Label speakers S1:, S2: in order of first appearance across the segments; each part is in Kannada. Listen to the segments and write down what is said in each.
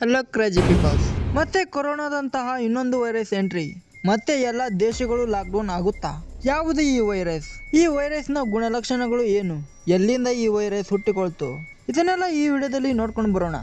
S1: ಹಲೋ ಕ್ರೇಜಿ ಪೀಪಲ್ಸ್ ಮತ್ತೆ ಕೊರೋನಾದಂತಹ ಇನ್ನೊಂದು ವೈರಸ್ ಎಂಟ್ರಿ ಮತ್ತೆ ಎಲ್ಲ ದೇಶಗಳು ಲಾಕ್ಡೌನ್ ಆಗುತ್ತಾ? ಯಾವುದು ಈ ವೈರಸ್ ಈ ವೈರಸ್ನ ಗುಣಲಕ್ಷಣಗಳು ಏನು? ಎಲ್ಲಿಂದ ಈ ವೈರಸ್ ಹುಟ್ಟಿಕೊಳ್ತು? ಇದನ್ನೆಲ್ಲ ಈ ವಿಡಿಯೋದಲ್ಲಿ ನೋಡ್ಕೊಂಡು ಬರೋಣ.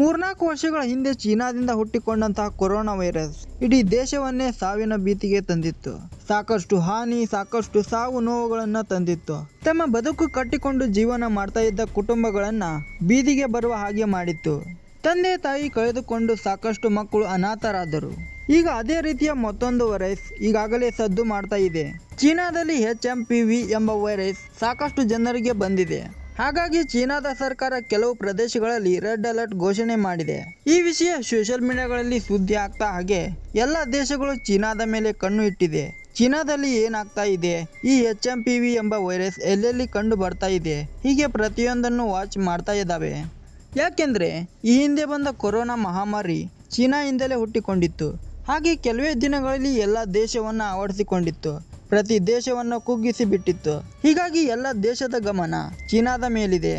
S1: ಮೂರ್ನಾಲ್ಕು ವರ್ಷಗಳ ಹಿಂದೆ ಚೀನಾದಿಂದ ಹುಟ್ಟಿಕೊಂಡಂತಹ ಕೊರೋನಾ ವೈರಸ್ ಇಡೀ ದೇಶವನ್ನೇ ಸಾವಿನ ಭೀತಿಗೆ ತಂದಿತ್ತು. ಸಾಕಷ್ಟು ಹಾನಿ, ಸಾಕಷ್ಟು ಸಾವು ನೋವುಗಳನ್ನ ತಂದಿತ್ತು. ತಮ್ಮ ಬದುಕು ಕಟ್ಟಿಕೊಂಡು ಜೀವನ ಮಾಡ್ತಾ ಇದ್ದ ಕುಟುಂಬಗಳನ್ನ ಬೀದಿಗೆ ಬರುವ ಹಾಗೆ ಮಾಡಿತ್ತು. ತಂದೆ, ತಾಯಿ ಕಳೆದುಕೊಂಡು ಸಾಕಷ್ಟು ಮಕ್ಕಳು ಅನಾಥರಾದರು. ಈಗ ಅದೇ ರೀತಿಯ ಮತ್ತೊಂದು ವೈರಸ್ ಈಗಾಗಲೇ ಸದ್ದು ಮಾಡ್ತಾ ಇದೆ. ಚೀನಾದಲ್ಲಿ ಎಚ್ ಎಂ ಪಿ ವಿ ಎಂಬ ವೈರಸ್ ಸಾಕಷ್ಟು ಜನರಿಗೆ ಬಂದಿದೆ. ಹಾಗಾಗಿ ಚೀನಾದ ಸರ್ಕಾರ ಕೆಲವು ಪ್ರದೇಶಗಳಲ್ಲಿ ರೆಡ್ ಅಲರ್ಟ್ ಘೋಷಣೆ ಮಾಡಿದೆ. ಈ ವಿಷಯ ಸೋಷಿಯಲ್ ಮೀಡಿಯಾಗಳಲ್ಲಿ ಸುದ್ದಿ ಆಗ್ತಾ ಹಾಗೆ ಎಲ್ಲ ದೇಶಗಳು ಚೀನಾದ ಮೇಲೆ ಕಣ್ಣು ಇಟ್ಟಿದೆ. ಚೀನಾದಲ್ಲಿ ಏನಾಗ್ತಾ ಇದೆ? ಈ ಎಚ್ ಎಂ ಪಿ ವಿ ಎಂಬ ವೈರಸ್ ಎಲ್ಲೆಲ್ಲಿ ಕಂಡು ಬರ್ತಾ ಇದೆ? ಹೀಗೆ ಪ್ರತಿಯೊಂದನ್ನು ವಾಚ್ ಮಾಡ್ತಾ ಇದ್ದಾವೆ. ಯಾಕೆಂದ್ರೆ, ಈ ಹಿಂದೆ ಬಂದ ಕೊರೋನಾ ಮಹಾಮಾರಿ ಚೀನಾಯಿಂದಲೇ ಹುಟ್ಟಿಕೊಂಡಿತ್ತು. ಹಾಗೆ ಕೆಲವೇ ದಿನಗಳಲ್ಲಿ ಎಲ್ಲ ದೇಶವನ್ನು ಆವರಿಸಿಕೊಂಡಿತ್ತು. ಪ್ರತಿ ದೇಶವನ್ನು ಕುಗ್ಗಿಸಿ ಬಿಟ್ಟಿತ್ತು. ಹೀಗಾಗಿ ಎಲ್ಲ ದೇಶದ ಗಮನ ಚೀನಾದ ಮೇಲಿದೆ.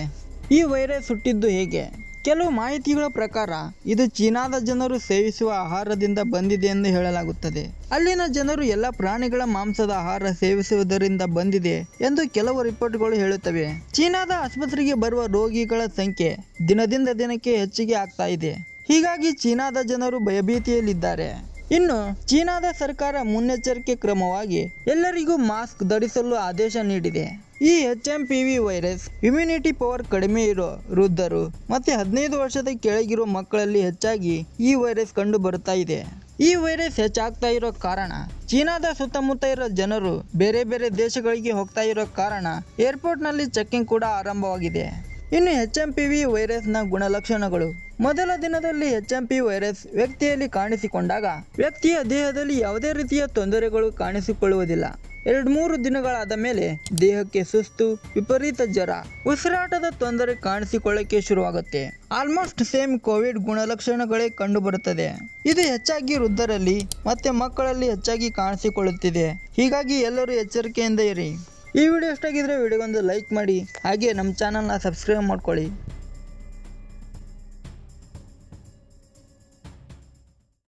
S1: ಈ ವೈರಸ್ ಹುಟ್ಟಿದ್ದು ಹೇಗೆ? ಕೆಲವು ಮಾಹಿತಿಗಳ ಪ್ರಕಾರ, ಇದು ಚೀನಾದ ಜನರು ಸೇವಿಸುವ ಆಹಾರದಿಂದ ಬಂದಿದೆ ಎಂದು ಹೇಳಲಾಗುತ್ತದೆ. ಅಲ್ಲಿನ ಜನರು ಎಲ್ಲ ಪ್ರಾಣಿಗಳ ಮಾಂಸದ ಆಹಾರ ಸೇವಿಸುವುದರಿಂದ ಬಂದಿದೆ ಎಂದು ಕೆಲವು ರಿಪೋರ್ಟ್ಗಳು ಹೇಳುತ್ತವೆ. ಚೀನಾದ ಆಸ್ಪತ್ರೆಗೆ ಬರುವ ರೋಗಿಗಳ ಸಂಖ್ಯೆ ದಿನದಿಂದ ದಿನಕ್ಕೆ ಹೆಚ್ಚಿಗೆ ಆಗ್ತಾ ಇದೆ. ಹೀಗಾಗಿ ಚೀನಾದ ಜನರು ಭಯಭೀತಿಯಲ್ಲಿದ್ದಾರೆ. ಇನ್ನು, ಚೀನಾದ ಸರ್ಕಾರ ಮುನ್ನೆಚ್ಚರಿಕೆ ಕ್ರಮವಾಗಿ ಎಲ್ಲರಿಗೂ ಮಾಸ್ಕ್ ಧರಿಸಲು ಆದೇಶ ನೀಡಿದೆ. ಈ H M P V virus, immunity power ಕಡಿಮೆ ಇರೋ ವೃದ್ಧರು ಮತ್ತೆ ಹದಿನೈದು ವರ್ಷದ ಕೆಳಗಿರೋ ಮಕ್ಕಳಲ್ಲಿ ಹೆಚ್ಚಾಗಿ ಈ ವೈರಸ್ ಕಂಡು ಬರ್ತಾ ಇದೆ. ಈ ವೈರಸ್ ಹೆಚ್ಚಾಗ್ತಾ ಇರೋ ಕಾರಣ, ಚೀನಾದ ಸುತ್ತಮುತ್ತ ಇರೋ ಜನರು ಬೇರೆ ಬೇರೆ ದೇಶಗಳಿಗೆ ಹೋಗ್ತಾ ಇರೋ ಕಾರಣ, ಏರ್ಪೋರ್ಟ್ನಲ್ಲಿ ಚೆಕ್ಕಿಂಗ್ ಕೂಡ ಆರಂಭವಾಗಿದೆ. ಇನ್ನು ಎಚ್ ಎಂ ಪಿ ವಿ ವೈರಸ್ನ ಗುಣಲಕ್ಷಣಗಳು. ಮೊದಲ ದಿನದಲ್ಲಿ ಎಚ್ ಎಂ ಪಿ ವೈರಸ್ ವ್ಯಕ್ತಿಯಲ್ಲಿ ಕಾಣಿಸಿಕೊಂಡಾಗ ವ್ಯಕ್ತಿಯ ದೇಹದಲ್ಲಿ ಯಾವುದೇ ರೀತಿಯ ತೊಂದರೆಗಳು ಕಾಣಿಸಿಕೊಳ್ಳುವುದಿಲ್ಲ. ಎರಡು ಮೂರು ದಿನಗಳಾದ ಮೇಲೆ ದೇಹಕ್ಕೆ ಸುಸ್ತು, ವಿಪರೀತ ಜ್ವರ, ಉಸಿರಾಟದ ತೊಂದರೆ ಕಾಣಿಸಿಕೊಳ್ಳಕ್ಕೆ ಶುರುವಾಗುತ್ತೆ. ಆಲ್ಮೋಸ್ಟ್ ಸೇಮ್ ಕೋವಿಡ್ ಗುಣಲಕ್ಷಣಗಳೇ ಕಂಡುಬರುತ್ತದೆ. ಇದು ಹೆಚ್ಚಾಗಿ ವೃದ್ಧರಲ್ಲಿ ಮತ್ತೆ ಮಕ್ಕಳಲ್ಲಿ ಹೆಚ್ಚಾಗಿ ಕಾಣಿಸಿಕೊಳ್ಳುತ್ತಿದೆ. ಹೀಗಾಗಿ ಎಲ್ಲರೂ ಎಚ್ಚರಿಕೆಯಿಂದ ಇರಿ. ಈ ವಿಡಿಯೋ ಇಷ್ಟ ಆಗಿದ್ರೆ ವಿಡಿಯೋಗೊಂದು ಲೈಕ್ ಮಾಡಿ ಹಾಗೆ ನಮ್ಮ ಚಾನಲ್ನ ಸಬ್ಸ್ಕ್ರೈಬ್ ಮಾಡ್ಕೊಳ್ಳಿ.